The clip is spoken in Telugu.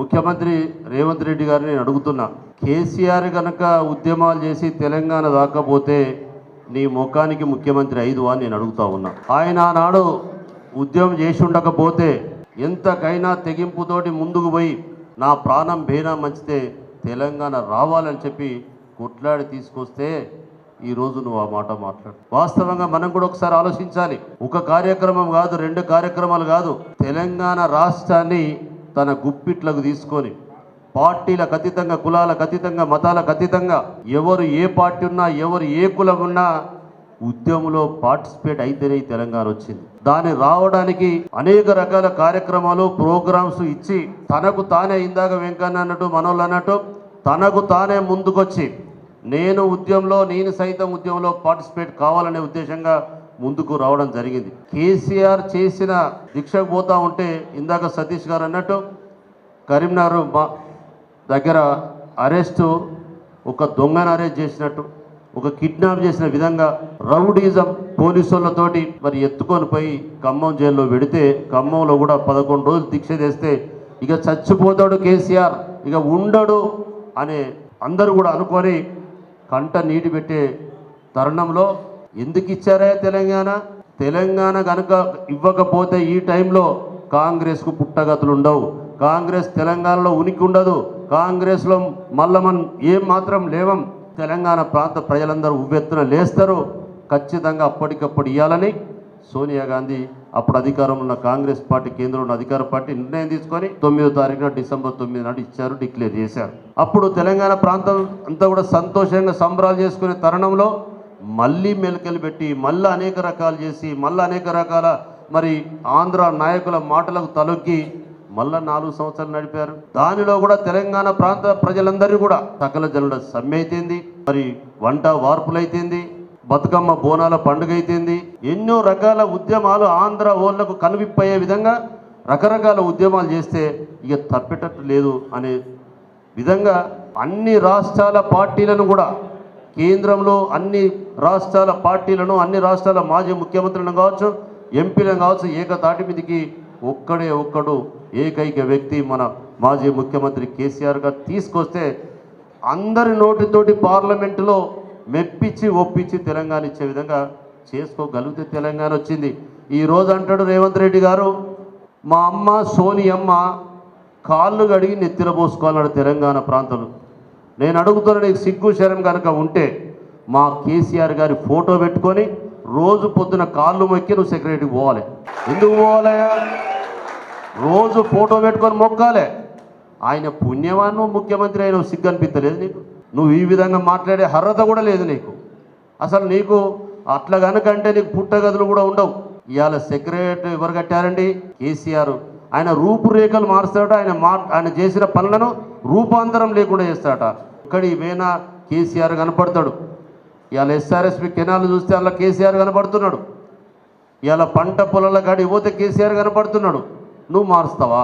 ముఖ్యమంత్రి రేవంత్ రెడ్డి గారిని నేను అడుగుతున్నా కేసీఆర్ కనుక ఉద్యమాలు చేసి తెలంగాణ దాకపోతే నీ ముఖానికి ముఖ్యమంత్రి ఐదు అని నేను అడుగుతా ఉన్నా. ఆయన ఆనాడు ఉద్యమం చేసి ఉండకపోతే ఎంతకైనా తెగింపుతోటి ముందుకు పోయి నా ప్రాణం బేనా మంచితే తెలంగాణ రావాలని చెప్పి కొట్లాడి తీసుకొస్తే ఈ నువ్వు ఆ మాట మాట్లాడు. వాస్తవంగా మనం కూడా ఒకసారి ఆలోచించాలి. ఒక కార్యక్రమం కాదు రెండు కార్యక్రమాలు కాదు తెలంగాణ రాష్ట్రాన్ని తన గుప్పిట్లకు తీసుకొని పార్టీలకు అతీతంగా కులాలకు అతీతంగా మతాలకు అతీతంగా ఎవరు ఏ పార్టీ ఉన్నా ఎవరు ఏ కులం ఉన్నా ఉద్యమంలో పార్టిసిపేట్ అయితేనే తెలంగాణ వచ్చింది. దాన్ని రావడానికి అనేక రకాల కార్యక్రమాలు ప్రోగ్రామ్స్ ఇచ్చి తనకు తానే ఇందాక వెంకన్న అన్నట్టు మనోళ్ళు అన్నట్టు తనకు తానే ముందుకొచ్చి నేను ఉద్యమంలో నేను సైతం ఉద్యమంలో పార్టిసిపేట్ కావాలనే ఉద్దేశంగా ముందుకు రావడం జరిగింది. కేసీఆర్ చేసిన దీక్షకు పోతా ఉంటే ఇందాక సతీష్ గారు అన్నట్టు కరీంనగర్ మా దగ్గర అరెస్టు ఒక దొంగను అరెస్ట్ చేసినట్టు ఒక కిడ్నాప్ చేసిన విధంగా రౌడీజం పోలీసులతోటి మరి ఎత్తుకొని పోయి ఖమ్మం జైల్లో పెడితే ఖమ్మంలో కూడా పదకొండు రోజులు దీక్ష చేస్తే ఇక చచ్చిపోతాడు కేసీఆర్ ఇక ఉండడు అనే అందరూ కూడా అనుకొని కంట నీటి పెట్టే తరుణంలో ఎందుకు ఇచ్చారే తెలంగాణ? తెలంగాణ కనుక ఇవ్వకపోతే ఈ టైంలో కాంగ్రెస్కు పుట్టగతులు ఉండవు కాంగ్రెస్ తెలంగాణలో ఉనికి ఉండదు కాంగ్రెస్లో మళ్ళా మనం ఏం మాత్రం లేవం. తెలంగాణ ప్రాంత ప్రజలందరూ ఉవ్వెత్తున లేస్తారు. ఖచ్చితంగా అప్పటికప్పుడు ఇవ్వాలని సోనియా గాంధీ అప్పుడు అధికారంలో ఉన్న కాంగ్రెస్ పార్టీ కేంద్రంలో ఉన్న అధికార పార్టీ నిర్ణయం తీసుకొని తొమ్మిదో తారీఖున డిసెంబర్ తొమ్మిది నాడు ఇచ్చారు డిక్లేర్ చేశారు. అప్పుడు తెలంగాణ ప్రాంతం అంతా కూడా సంతోషంగా సంబరాలు చేసుకునే తరుణంలో మళ్ళీ మెలకలు పెట్టి మళ్ళీ అనేక రకాలు చేసి మళ్ళీ అనేక రకాల మరి ఆంధ్ర నాయకుల మాటలకు తలొగ్గి మళ్ళా నాలుగు సంవత్సరాలు నడిపారు. దానిలో కూడా తెలంగాణ ప్రాంత ప్రజలందరూ కూడా సకల జనుల సమ్మె అయితేంది మరి వంట వార్పులైతేంది బతుకమ్మ బోనాల పండుగ అయితేంది ఎన్నో రకాల ఉద్యమాలు ఆంధ్ర ఓళ్ళకు కనువిప్పయ్యే విధంగా రకరకాల ఉద్యమాలు చేస్తే ఇక తప్పేటట్టు లేదు అనే విధంగా అన్ని రాష్ట్రాల పార్టీలను కూడా కేంద్రంలో అన్ని రాష్ట్రాల పార్టీలను అన్ని రాష్ట్రాల మాజీ ముఖ్యమంత్రులను కావచ్చు ఎంపీలను కావచ్చు ఏకతాటి మీదకి ఒక్కడే ఒక్కడు ఏకైక వ్యక్తి మన మాజీ ముఖ్యమంత్రి కేసీఆర్గా తీసుకొస్తే అందరి నోటితోటి పార్లమెంటులో మెప్పించి ఒప్పించి తెలంగాణ ఇచ్చే విధంగా చేసుకోగలిగితే తెలంగాణ వచ్చింది. ఈ రోజు అంటాడు రేవంత్ రెడ్డి గారు మా అమ్మ సోని అమ్మ కాళ్ళు కడిగి నెత్తిన పోసుకోవాలన్నాడు తెలంగాణ ప్రాంతంలో. నేను అడుగుతున్న నీకు సిగ్గు శరం కనుక ఉంటే మా కేసీఆర్ గారి ఫోటో పెట్టుకొని రోజు పొద్దున కాళ్ళు మొక్కి నువ్వు సెక్రటరీకి పోవాలి. ఎందుకు పోవాలే రోజు ఫోటో పెట్టుకొని మొక్కాలే. ఆయన పుణ్యవాన్ నువ్వు ముఖ్యమంత్రి అయిన సిగ్గు అనిపించలేదు నీకు? నువ్వు ఈ విధంగా మాట్లాడే అర్హత కూడా లేదు నీకు. అసలు నీకు అట్లా కనుకంటే నీకు పుట్టగదులు కూడా ఉండవు. ఇవాళ సెక్రటరీ ఎవరు కట్టారండి? కేసీఆర్. ఆయన రూపురేఖలు మారుస్తాడట ఆయన మా ఆయన చేసిన పనులను రూపాంతరం లేకుండా చేస్తాడట. ఎక్కడ ఈమెనా కేసీఆర్ కనపడతాడు. ఇవాళ ఎస్ఆర్ఎస్పి కెనాల్ చూస్తే అలా కేసీఆర్ కనపడుతున్నాడు. ఇవాళ పంట పొలాల కాడి పోతే కేసీఆర్ కనపడుతున్నాడు. నువ్వు మారుస్తావా?